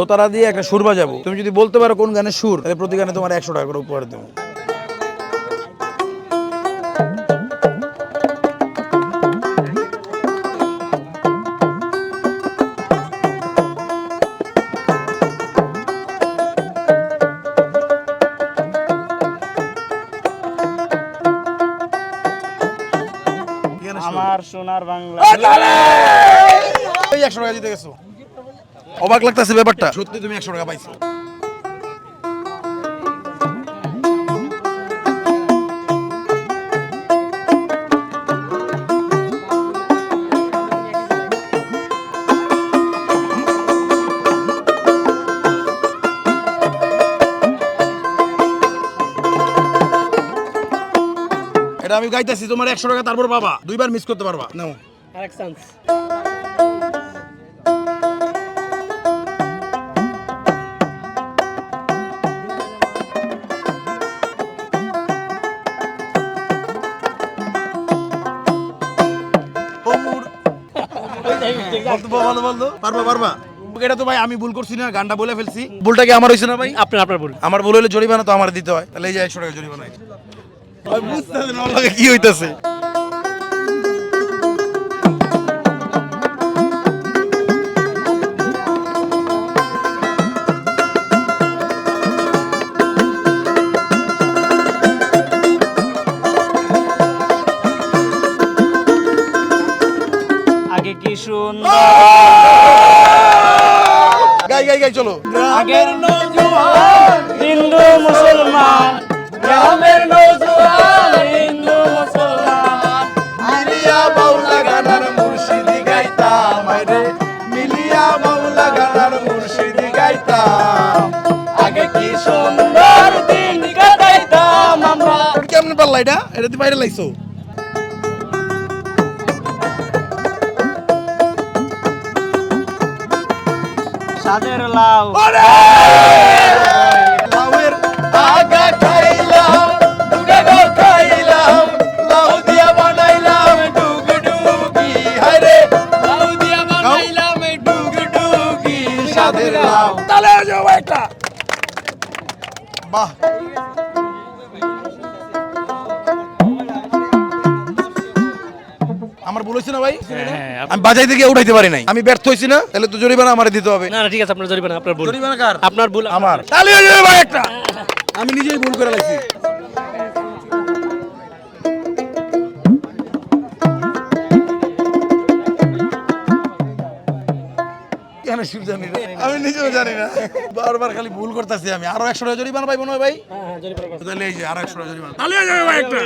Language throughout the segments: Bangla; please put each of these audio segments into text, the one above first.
দোতারা দিয়ে একটা সুর বাজাবো। তুমি যদি বলতে পারো কোন গানের সুর তাহলে প্রতি গানে তোমার একশো টাকা করে উপহার দেবো? আমার সোনার বাংলা। একশো টাকা জিতে গেছো। অবাক লাগতেছে ব্যাপারটা। সত্যি তুমি একশো টাকা পাইছো। এটা আমি গাইতেছি তোমার একশো টাকা তারপর বাবা দুইবার মিস করতে পারবা। নাও। আরেক চান্স বলতো পারবা পারবা। এটা তো ভাই আমি ভুল করছি না গানটা বলে ফেলছি। ভুলটা কি আমার হয়েছে না ভাই? আপনার আপনার ভুল। আমার ভুল হলে জরিমানা তো আমার দিতে হয়। তাহলে এই যে একশো টাকা জরিমানা ভাই না কি হইতাছে? গাই গাই গাই চলো। আগের নৌজওয়ান হিন্দু মুসলমান গ্রামের নৌজওয়ান হিন্দু মুসলমান। মিলিয়া বাউলা গানার মুর্শিদি গাইতাম রে মিলিয়া বাউলা গানার মুর্শিদি গাইতাম। আগে কি সুন্দর দিন কাটাইতাম আমরা। কেমন পারলা এটা? এটা তুই বাইরে লাইছো? সাদের লাউ। লাউয়ের আগা খাইলাম দুটা খাইলাম লাউ দিয়া বানাইলাম ডুগ ডুগি হরে লাউ দিয়া বানাইলাম ডুগ ডুগি সাদের লাউ। তালে যাও একটা বাহ! আমার ভুল হয়েছে না ভাই? আমি বাজাইতে গিয়ে উঠাইতে পারি নাই। আমি ব্যর্থ হয়েছি না তাহলে তো জরিমানা আমার দিতে হবে। না না ঠিক আছে আপনার জরিমানা আপনার ভুল। জরিমানা কার? আপনার ভুল আমার। তাহলে হয়ে ভাই একটা। আমি নিজেই ভুল করে লাগছি কেন সুর জানি না? আমি নিজেও জানি না। বারবার খালি ভুল করতেছি আমি। আরও একশো টাকা জরিমানা পাইবো না ভাই? হ্যাঁ হ্যাঁ জরিমানা তাহলে এই যে আরও একশো জরিমানা। তাহলে ভাই একটা।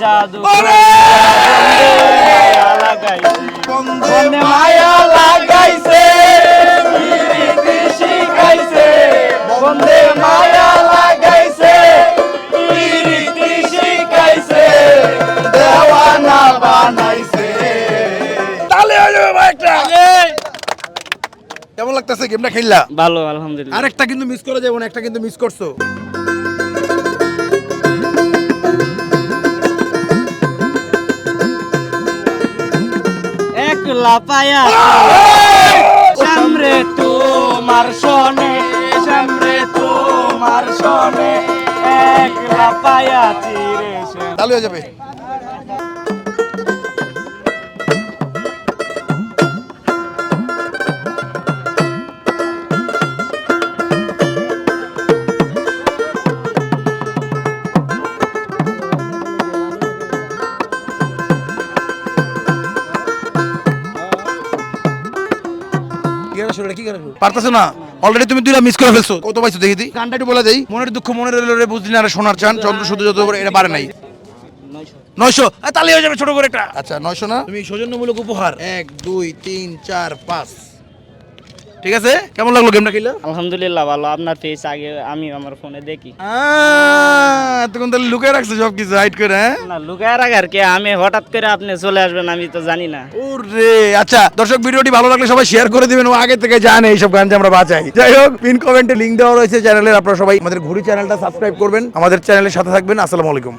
জাদু মায়া লাগাইছে। বন্দে মায়া লাগাইছে। প্রীতি শিখাইছে। বন্দে মায়া লাগাইছে। প্রীতি শিখাইছে। দেওয়ানা বানাইছে। তাহলে হয়ে যাবে ভাই একটা কেমন লাগতেছে গেমটা খেললা? ভালো আলহামদুলিল্লাহ। আরেকটা কিন্তু মিস করা যাবে না একটা কিন্তু মিস করছ। পায়া সামরে তোমার সনে সামরে তোমার সনে একলা পায়া চিরে তাহলে হয়ে যাবে। পারতেছো না? অলরেডি তুমি দুইটা মিস করে ফেলছো। কত পাইছো দেখি দিই গানটা একটু বলে দেই। মনের দুঃখ মনের রইল রে বুঝলি না সোনার চান চন্দ্র শুধু যত এটা পারে নাই। নয়শো। তাহলে হয়ে যাবে ছোট করে একটা। আচ্ছা নয়শো না? তুমি সৌজন্যমূলক উপহার। এক দুই তিন চার পাঁচ। ঠিক আছে? কেমন লাগল গেমটা খেলে? আলহামদুলিল্লাহ ভালো। আপনার ফেস আগে আমি আমার ফোনে দেখি। এতক্ষণ তাহলে লুকিয়ে রাখছে সব কিছু হাইট করে হ্যাঁ? না লুকায় রাখার কে? আমি হঠাৎ করে আপনি চলে আসবেন আমি তো জানি না। ওরে আচ্ছা দর্শক ভিডিওটি ভালো লাগলে সবাই শেয়ার করে দিবেন ও আগে থেকে জানে এইসব গান যে আমরা বাঁচাই যাই হোক পিন কমেন্টে লিংক দেওয়া রয়েছে চ্যানেলের আপনারা সবাই আমাদের ঘুরি চ্যানেলটা সাবস্ক্রাইব করবেন আমাদের চ্যানেলের সাথে থাকবেন আসসালামু আলাইকুম।